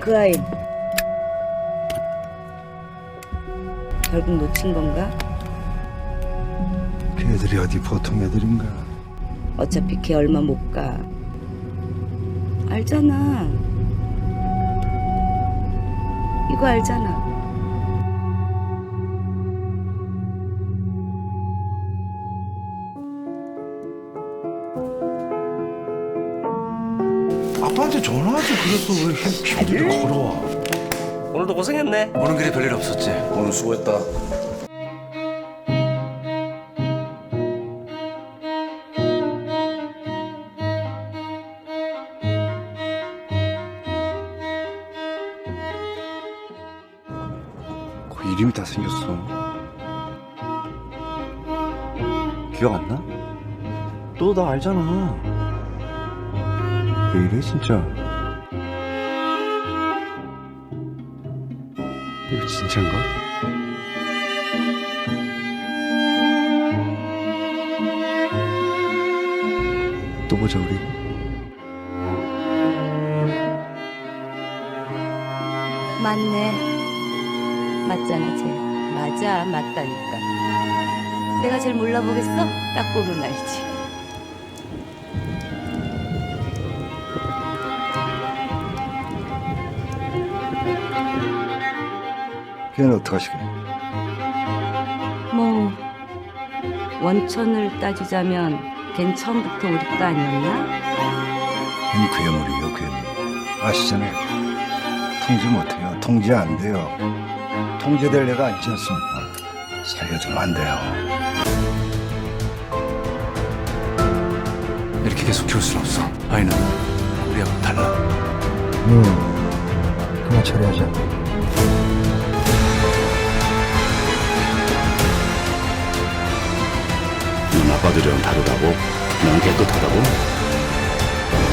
그 아이 결국 놓친 건가? 걔들이 어디 보통 애들인가? 어차피 걔 얼마 못 가. 알잖아. 이거 알잖아. 아빠한테 전화하지 그래서 왜 힘들게 걸어와? 오늘도 고생했네. 오는 길에 별일 없었지. 오늘 수고했다. 그 이름이 다 생겼어. 기억 안 나? 너 나 알잖아. 왜 이래 진짜? 이거 진짜인가? 또 보자 우리. 맞네. 맞잖아, 쟤. 맞아, 맞다니까. 내가 제일 몰라보겠어? 딱 보면 알지. 걔는 어떡하시게? 뭐, 원천을 따지자면 걘 처음부터 우리 거 아니었나? 걔는 괴물이에요 괴물. 아시잖아요. 통제 못해요. 통제 안 돼요. 통제될 애가 아니지 않습니까? 살려주면 안 돼요. 이렇게 계속 키울 순 없어. 아이는 우리하고 달라. 음, 그만 처리하자. 아빠들이랑 다르다고? 난 깨끗하다고?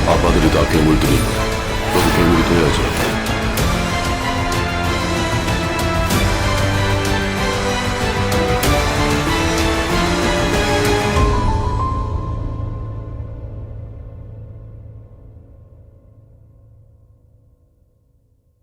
아빠들이 다 괴물들이 너도 괴물이 돼야지